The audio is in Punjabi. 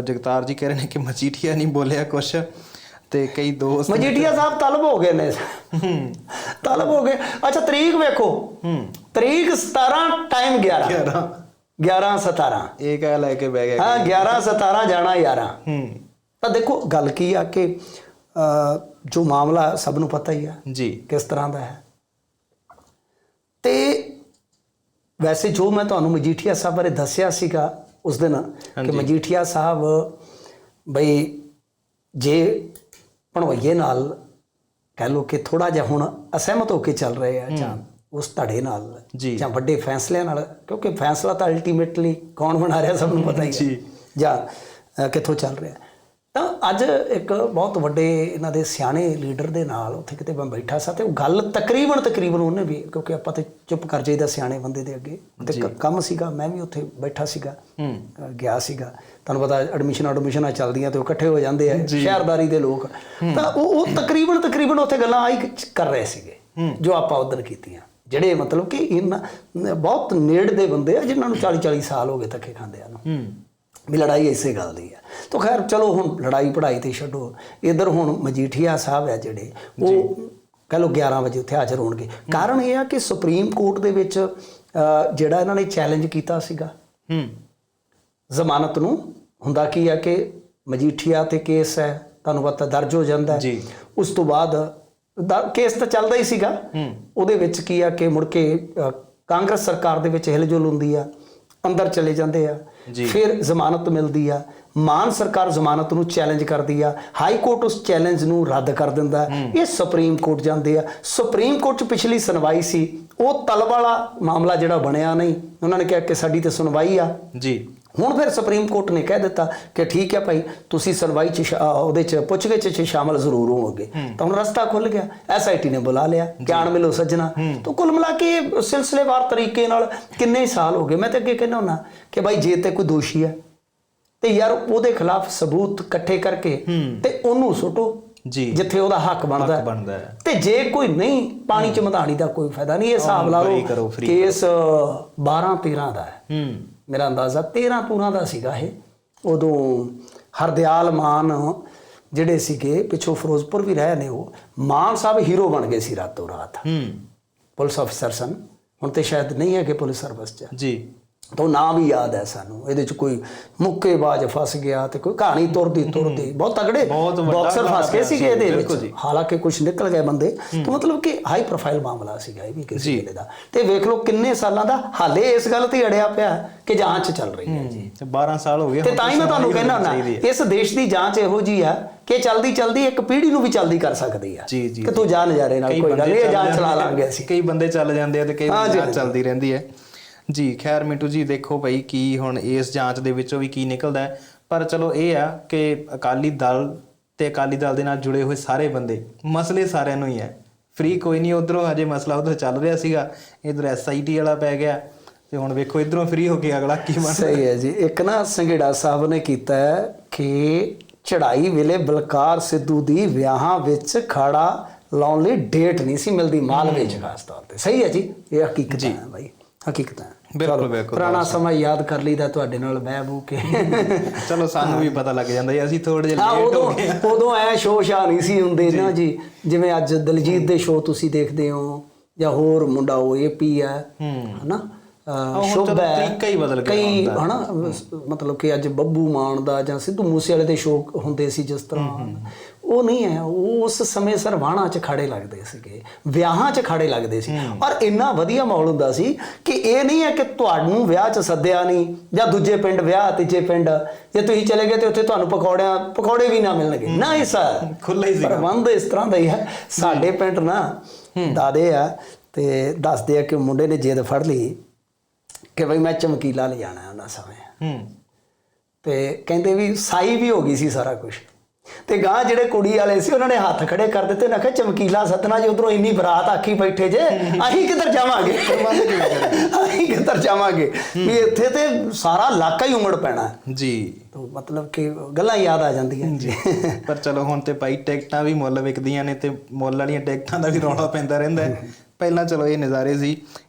ਜਗਤਾਰ ਜੀ ਕਹਿ ਰਹੇ ਨੇ ਕਿ ਮਜੀਠੀਆ ਨਹੀਂ ਬੋਲਿਆ ਕੁਛ ਤੇ ਕਈ ਦੋਸਤ ਮਜੀਠੀਆ ਸਾਹਿਬ ਤਲਬ ਹੋ ਗਏ ਨੇ। ਤਲਬ ਹੋ ਗਏ। ਅੱਛਾ ਤਰੀਕ ਵੇਖੋ। ਹੂੰ। ਤਰੀਕ 17 ਟਾਈਮ 11 11 11 17 ਇਹ ਕਹਿ ਲੈ ਕੇ ਬਹਿ ਗਿਆ ਹਾਂ 11 17 ਜਾਣਾ 11 ਹੂੰ। ਤਾਂ ਦੇਖੋ ਗੱਲ ਕੀ ਆ ਕਿ ਅ, ਜੋ ਮਾਮਲਾ ਸਭ ਨੂੰ ਪਤਾ ਹੀ ਆ ਜੀ। ਕਿਸ ਤਰ੍ਹਾਂ ਦਾ ਹੈ। ਤੇ ਵੈਸੇ ਜੋ ਮੈਂ ਤੁਹਾਨੂੰ ਮਜੀਠੀਆ ਸਾਹਿਬ ਬਾਰੇ ਦੱਸਿਆ ਸੀਗਾ ਉਸ ਦਿਨ ਕਿ। ਮਜੀਠੀਆ ਸਾਹਿਬ ਬਈ ਜੇ ਭਣਵਈਏ ਨਾਲ ਕਹਿ ਲੋ ਕਿ ਥੋੜਾ ਜਿਹਾ ਹੁਣ ਅਸਹਿਮਤ ਹੋ ਕੇ ਚੱਲ ਰਹੇ ਆ ਜਾਂ ਉਸ ਧੜੇ ਨਾਲ ਜੀ। ਵੱਡੇ ਫੈਸਲਿਆਂ ਨਾਲ ਕਿਉਂਕਿ ਫੈਸਲਾ ਤਾਂ ਅਲਟੀਮੇਟਲੀ ਕੌਣ ਬਣਾ ਰਿਹਾ ਸਭ ਨੂੰ ਪਤਾ ਹੀ ਹੈ ਜੀ। ਜਾਂ ਕਿੱਥੋਂ ਚੱਲ ਰਿਹਾ ਤਾਂ ਅੱਜ ਇੱਕ ਬਹੁਤ ਵੱਡੇ ਇਹਨਾਂ ਦੇ ਸਿਆਣੇ ਲੀਡਰ ਦੇ ਨਾਲ ਉੱਥੇ ਕਿਤੇ ਮੈਂ ਬੈਠਾ ਸਾਂ ਤੇ ਉਹ ਗੱਲ ਤਕਰੀਬਨ ਤਕਰੀਬਨ ਉਹਨੇ ਵੀ ਕਿਉਂਕਿ ਆਪਾਂ ਤੇ ਚੁੱਪ ਕਰ ਜਾਈਦਾ ਸਿਆਣੇ ਬੰਦੇ ਦੇ ਅੱਗੇ। ਤੇ ਕੰਮ ਸੀਗਾ ਮੈਂ ਵੀ ਉੱਥੇ ਬੈਠਾ ਸੀਗਾ ਗਿਆ ਸੀਗਾ। ਤੁਹਾਨੂੰ ਪਤਾ ਐਡਮਿਸ਼ਨ ਐਡਮਿਸ਼ਨਾਂ ਚੱਲਦੀਆਂ ਤੇ ਉਹ ਇਕੱਠੇ ਹੋ ਜਾਂਦੇ ਆ ਸ਼ਹਿਰਦਾਰੀ ਦੇ ਲੋਕ। ਤਾਂ ਉਹ ਉਹ ਤਕਰੀਬਨ ਤਕਰੀਬਨ ਉੱਥੇ ਗੱਲਾਂ ਆਈ ਕਰ ਰਹੇ ਸੀਗੇ ਜੋ ਆਪਾਂ ਉਧਰ ਕੀਤੀਆਂ। ਜਿਹੜੇ ਮਤਲਬ ਕਿ ਇਹਨਾਂ ਬਹੁਤ ਨੇੜ ਦੇ ਬੰਦੇ ਆ ਜਿਨ੍ਹਾਂ ਨੂੰ 40 40 ਸਾਲ ਹੋ ਗਏ ਧੱਕੇ ਖਾਂਦਿਆਂ ਨੂੰ। ਹੂੰ। ਵੀ ਲੜਾਈ ਇਸੇ ਗੱਲ ਦੀ ਹੈ। ਤਾਂ ਖੈਰ ਚਲੋ ਹੁਣ ਲੜਾਈ ਪੜਾਈ ਤੇ ਛੱਡੋ। ਇਧਰ ਹੁਣ ਮਜੀਠੀਆ ਸਾਹਿਬ ਹੈ ਜਿਹੜੇ ਉਹ ਕਹ ਲੋ 11 ਵਜੇ ਉੱਥੇ ਹਾਜ਼ਰ ਹੋਣਗੇ। ਕਾਰਨ ਇਹ ਆ ਕਿ ਸੁਪਰੀਮ ਕੋਰਟ ਦੇ ਵਿੱਚ ਜਿਹੜਾ ਇਹਨਾਂ ਨੇ ਚੈਲੰਜ ਕੀਤਾ ਸੀਗਾ ਹੂੰ। ਜ਼ਮਾਨਤ ਨੂੰ ਹੁੰਦਾ ਕੀ ਆ ਕਿ ਮਜੀਠੀਆ ਤੇ ਕੇਸ ਹੈ ਤੁਹਾਨੂੰ ਪਤਾ ਦਰਜ ਹੋ ਜਾਂਦਾ ਹੈ। ਜੀ। ਉਸ ਤੋਂ ਬਾਅਦ ਕੇਸ ਤਾਂ ਚੱਲਦਾ ਹੀ ਸੀਗਾ। ਹੂੰ। ਉਹਦੇ ਵਿੱਚ ਕੀ ਆ ਕਿ ਮੁੜ ਕੇ ਕਾਂਗਰਸ ਸਰਕਾਰ ਦੇ ਵਿੱਚ ਹਿਲਜੁਲ ਹੁੰਦੀ ਆ। ਅੰਦਰ ਚਲੇ ਜਾਂਦੇ ਆ। ਫਿਰ ਜ਼ਮਾਨਤ ਮਿਲਦੀ ਆ। ਮਾਨ ਸਰਕਾਰ ਜ਼ਮਾਨਤ ਨੂੰ ਚੈਲੰਜ ਕਰਦੀ ਆ। ਹਾਈ ਕੋਰਟ ਉਸ ਚੈਲੰਜ ਨੂੰ ਰੱਦ ਕਰ ਦਿੰਦਾ ਇਹ ਸੁਪਰੀਮ ਕੋਰਟ ਜਾਂਦੇ ਆ। ਸੁਪਰੀਮ ਕੋਰਟ ਚ ਪਿਛਲੀ ਸੁਣਵਾਈ ਸੀ। ਉਹ ਤਲਬ ਵਾਲਾ ਮਾਮਲਾ ਜਿਹੜਾ ਬਣਿਆ ਨਹੀਂ। ਉਹਨਾਂ ਨੇ ਕਿਹਾ ਕਿ ਸਾਡੀ ਤੇ ਸੁਣਵਾਈ ਆ। ਜੀ। ਹੁਣ ਫਿਰ ਸੁਪਰੀਮ ਕੋਰਟ ਨੇ ਕਹਿ ਦਿੱਤਾ ਕਿ ਠੀਕ ਹੈ ਭਾਈ ਤੁਸੀਂ ਸੁਣਵਾਈ ਚ ਉਹਦੇ ਚ ਪੁੱਛਗਿੱਛ ਚ ਸ਼ਾਮਲ ਜ਼ਰੂਰ ਹੋਵੋਗੇ। ਤਾਂ ਹੁਣ ਰਸਤਾ ਖੁੱਲ ਗਿਆ ਐਸਆਈਟੀ ਨੇ ਬੁਲਾ ਲਿਆ ਗਿਆਨ ਮਿਲੋ ਸੱਜਣਾ। ਤਾਂ ਕੁੱਲ ਮਿਲਾ ਕੇ ਸਿਲਸਿਲੇਵਾਰ ਤਰੀਕੇ ਨਾਲ ਕਿੰਨੇ ਸਾਲ ਹੋ ਗਏ। ਮੈਂ ਤਾਂ ਅੱਗੇ ਕਹਿੰਦਾ ਹੁੰਦਾ ਕਿ ਭਾਈ ਜੇ ਤੇ ਕੋਈ ਦੋਸ਼ੀ ਹੈ ਤੇ ਯਾਰ ਉਹਦੇ ਖਿਲਾਫ ਸਬੂਤ ਇਕੱਠੇ ਕਰਕੇ ਤੇ ਉਹਨੂੰ ਸੁੱਟੋ ਜੀ। ਜਿੱਥੇ ਉਹਦਾ ਹੱਕ ਬਣਦਾ ਹੈ। ਬਣਦਾ ਹੈ। ਤੇ ਜੇ ਕੋਈ ਨਹੀਂ ਪਾਣੀ ਚ ਮਧਾਣੀ ਦਾ ਕੋਈ ਫਾਇਦਾ ਨਹੀਂ। ਇਹ ਹਿਸਾਬ ਲਾ ਲਓ ਕੇਸ 12 13 ਦਾ ਹੈ। ਹੂੰ। ਮੇਰਾ ਅੰਦਾਜ਼ਾ 13 ਪੂਰਾ ਦਾ ਸੀਗਾ ਇਹ। ਉਦੋਂ ਹਰਦਿਆਲ ਮਾਨ ਜਿਹੜੇ ਸੀਗੇ ਪਿੱਛੋਂ ਫਿਰੋਜ਼ਪੁਰ ਵੀ ਰਹੇ ਨੇ ਉਹ ਮਾਨ ਸਾਹਿਬ ਹੀਰੋ ਬਣ ਗਏ ਸੀ ਰਾਤੋਂ ਰਾਤ। ਹੂੰ। ਪੁਲਿਸ ਅਫਸਰ ਸਨ। ਹੁਣ ਤੇ ਸ਼ਾਇਦ ਨਹੀਂ ਹੈ ਕਿ ਪੁਲਿਸ ਸਰਵਿਸ 'ਚ। ਜੀ। ਤਾਂ ਉਹ ਨਾਂ ਵੀ ਯਾਦ ਹੈ ਸਾਨੂੰ। ਇਹਦੇ 'ਚ ਕੋਈ ਮੁੱਕੇਬਾਜ਼ ਫਸ ਗਿਆ ਤੇ ਕੋਈ ਕਹਾਣੀ ਤੁਰਦੀ ਤੁਰਦੀ ਬਹੁਤ ਤਗੜੇ ਬਾਕਸਰ ਫਸ ਗਏ ਸੀਗੇ ਇਹਦੇ ਵਿੱਚ। ਹਾਲਾਂਕਿ ਕੁਝ ਨਿਕਲ ਗਏ ਬੰਦੇ। ਤਾਂ ਮਤਲਬ ਕਿ ਹਾਈ ਪ੍ਰੋਫਾਈਲ ਮਾਮਲਾ ਸੀਗਾ ਇਹ ਵੀ ਕਿਸੇ। ਵੇਲੇ ਦਾ। ਤੇ ਵੇਖ ਲਓ ਕਿੰਨੇ ਸਾਲਾਂ ਦਾ ਹਾਲੇ ਇਸ ਗੱਲ ਤੇ ਅੜਿਆ ਪਿਆ ਕਿ ਜਾਂਚ ਚੱਲ ਰਹੀ ਹੈ ਜੀ। ਤੇ 12 ਸਾਲ ਹੋ ਗਏ ਤੇ ਤਾਂ ਹੀ ਮੈਂ ਤੁਹਾਨੂੰ ਕਹਿਣਾ ਹੋਣੀ ਹੁੰਦਾ। ਇਸ ਦੇਸ਼ ਦੀ ਜਾਂਚ ਇਹੋ ਜੀ ਆ ਕਿ ਚਲਦੀ ਚਲਦੀ ਇੱਕ ਪੀੜ੍ਹੀ ਨੂੰ ਵੀ ਚਲਦੀ ਕਰ ਸਕਦੀ ਆ ਜੀ, ਜੀ, ਕਿ ਤੂੰ ਜਾ। ਨਜ਼ਾਰੇ ਨਾਲ ਕਈ ਗੱਲ ਇਹ ਜਾਂਚ ਚਲਾ ਲਾਂਗੇ ਅਸੀਂ। ਕਈ ਬੰਦੇ ਚੱਲ ਜਾਂਦੇ ਆ ਤੇ ਕਈ ਜਾਂਚ। ਚੱਲਦੀ ਰਹਿੰਦੀ ਹੈ। ਜੀ ਖੈਰ ਮਿੰਟੂ ਜੀ ਦੇਖੋ ਭਾਈ ਕੀ ਹੁਣ ਇਸ ਜਾਂਚ ਦੇ ਵਿੱਚੋਂ ਵੀ ਕੀ ਨਿਕਲਦਾ ਪਰ ਚਲੋ ਇਹ ਆ ਕਿ ਅਕਾਲੀ ਦਲ ਤੇ ਅਕਾਲੀ ਦਲ ਦੇ ਨਾਲ ਜੁੜੇ ਹੋਏ ਸਾਰੇ ਬੰਦੇ ਮਸਲੇ ਸਾਰਿਆਂ ਨੂੰ ਹੀ ਹੈ। ਫ੍ਰੀ ਕੋਈ ਨਹੀਂ ਉਧਰੋਂ ਹਜੇ ਮਸਲਾ ਉਧਰ ਚੱਲ ਰਿਹਾ ਸੀਗਾ। ਇਧਰ ਐਸਆਈਟੀ ਵਾਲਾ ਪੈ ਗਿਆ। ਤੇ ਹੁਣ ਵੇਖੋ ਇਧਰੋਂ ਫ੍ਰੀ ਹੋ ਕੇ ਅਗਲਾ ਕੀ ਬਣ ਸਹੀ ਹੈ ਜੀ। ਇੱਕ ਨਾ ਸੰਘੇੜਾ ਸਾਹਿਬ ਨੇ ਕੀਤਾ ਹੈ ਕਿ ਚੜਾਈ ਵੇਲੇ ਬਲਕਾਰ ਸਿੱਧੂ ਦੀ ਵਿਆਹਾਂ ਵਿੱਚ ਖਾੜਾ ਲਾਉਣ ਲਈ ਡੇਟ ਨਹੀਂ ਸੀ ਮਿਲਦੀ ਮਾਲਵੇ ਚ ਖਾਸ ਤੌਰ ਤੇ। ਸਹੀ ਹੈ ਜੀ। ਇਹ ਹਕੀਕਤ ਹੈ ਭਾਈ ਹਕੀਕਤ ਹੈ। ਬਿਲਕੁਲ, ਬਿਲਕੁਲ, ਪੁਰਾਣਾ ਸਮਾਂ ਯਾਦ ਕਰ ਲਈਦਾ ਤੁਹਾਡੇ ਨਾਲ ਬਹਿ ਬੂ ਕੇ। ਚਲੋ ਸਾਨੂੰ ਵੀ ਪਤਾ ਲੱਗ ਜਾਂਦਾ ਜੀ। ਅਸੀਂ ਥੋੜੇ ਜਿਹਾ ਲੇਟ ਹੋ ਗਏ। ਉਦੋਂ ਐ ਸ਼ੋਅ ਸ਼ਾ ਨਹੀਂ ਸੀ ਹੁੰਦੇ ਨਾ ਜੀ। ਜਿਵੇਂ ਅੱਜ ਦਲਜੀਤ ਦੇ ਸ਼ੋਅ ਤੁਸੀਂ ਦੇਖਦੇ ਹੋ ਜਾਂ ਹੋਰ ਮੁੰਡਾ ਉਹ ਏਪੀ ਹੈ। ਹਨਾ? ਸ਼ੁਭ ਤਰੀਕਾ ਹੀ ਬਦਲ ਗਿਆ ਕਈ ਹਨਾ ਮਤਲਬ ਕਿ ਅੱਜ ਬੱਬੂ ਮਾਨ ਦਾ ਜਾਂ ਸਿੱਧੂ ਮੂਸੇ ਵਾਲੇ ਦੇ ਸ਼ੋਅ ਹੁੰਦੇ ਸੀ ਜਿਸ ਤਰ੍ਹਾਂ। ਉਹ ਨਹੀਂ ਹੈ ਉਹ ਉਸ ਸਮੇਂ ਸਰ ਵਾਣਾ ਚ ਖੜੇ ਲੱਗਦੇ ਸੀਗੇ ਵਿਆਹਾਂ ਚ ਖੜੇ ਲੱਗਦੇ ਸੀ। ਔਰ ਇੰਨਾ ਵਧੀਆ ਮਾਹੌਲ ਹੁੰਦਾ ਸੀ ਕਿ ਇਹ ਨਹੀਂ ਹੈ ਕਿ ਤੁਹਾਨੂੰ ਵਿਆਹ ਚ ਸੱਦਿਆ ਨਹੀਂ ਜਾਂ ਦੂਜੇ ਪਿੰਡ ਵਿਆਹ ਤੀਜੇ ਪਿੰਡ। ਜੇ ਤੁਸੀਂ ਚਲੇ ਗਏ ਤੇ ਉੱਥੇ ਤੁਹਾਨੂੰ ਪਕੌੜਿਆਂ ਪਕੌੜੇ ਵੀ ਨਾ ਮਿਲਣਗੇ। ਨਹੀਂ ਸਰ। ਖੁੱਲ੍ਹਾ ਹੀ ਸੀਗਾ। ਪ੍ਰਬੰਧ ਇਸ ਤਰ੍ਹਾਂ ਦਾ ਹੀ ਹੈ। ਸਾਡੇ ਪਿੰਡ ਨਾ ਦਾਦੇ ਆ ਤੇ ਦੱਸਦੇ ਆ ਕਿ ਮੁੰਡੇ ਨੇ ਜਿੱਦ ਫੜ ਲਈ। ਕਿ ਬਈ ਮੈਂ ਚਮਕੀਲਾ ਲੈ ਜਾਣਾ ਉਹਨਾਂ ਸਮੇਂ। ਹੂੰ। ਤੇ ਕਹਿੰਦੇ ਵੀ ਸਾਈ ਵੀ ਹੋ ਗਈ ਸੀ ਸਾਰਾ ਕੁਝ ਤੇ ਗਾਂ ਜਿਹੜੇ ਕੁੜੀ ਵਾਲੇ ਸੀ ਉਹਨਾਂ ਨੇ ਹੱਥ ਖੜੇ ਕਰ ਦਿੱਤੇ ਨਾ ਕਿ ਚਮਕੀਲਾ ਸਤਨਾ ਜੀ ਉਧਰੋਂ ਇੰਨੀ ਬਰਾਤ ਆਖੀ ਬੈਠੇ ਜੇ ਅਸੀਂ ਕਿੱਧਰ ਜਾਵਾਂਗੇ? ਅਸੀਂ ਕਿੱਧਰ ਜਾਵਾਂਗੇ? ਵੀ ਇੱਥੇ ਤੇ ਸਾਰਾ ਇਲਾਕਾ ਹੀ ਉਮੜ ਪੈਣਾ। ਜੀ। ਤਾਂ ਮਤਲਬ ਕਿ ਗੱਲਾਂ ਯਾਦ ਆ ਜਾਂਦੀਆਂ। ਜੀ। ਪਰ ਚਲੋ ਹੁਣ ਤੇ ਭਾਈ ਟਿਕਟਾਂ ਵੀ ਮੁੱਲ ਵਿਕਦੀਆਂ ਨੇ ਤੇ ਮੁੱਲ ਵਾਲੀਆਂ ਟਿਕਟਾਂ ਦਾ ਵੀ ਰੌਲਾ ਪੈਂਦਾ ਰਹਿੰਦਾ ਪਹਿਲਾਂ ਚਲੋ ਇਹ ਨਜ਼ਾਰੇ ਸੀ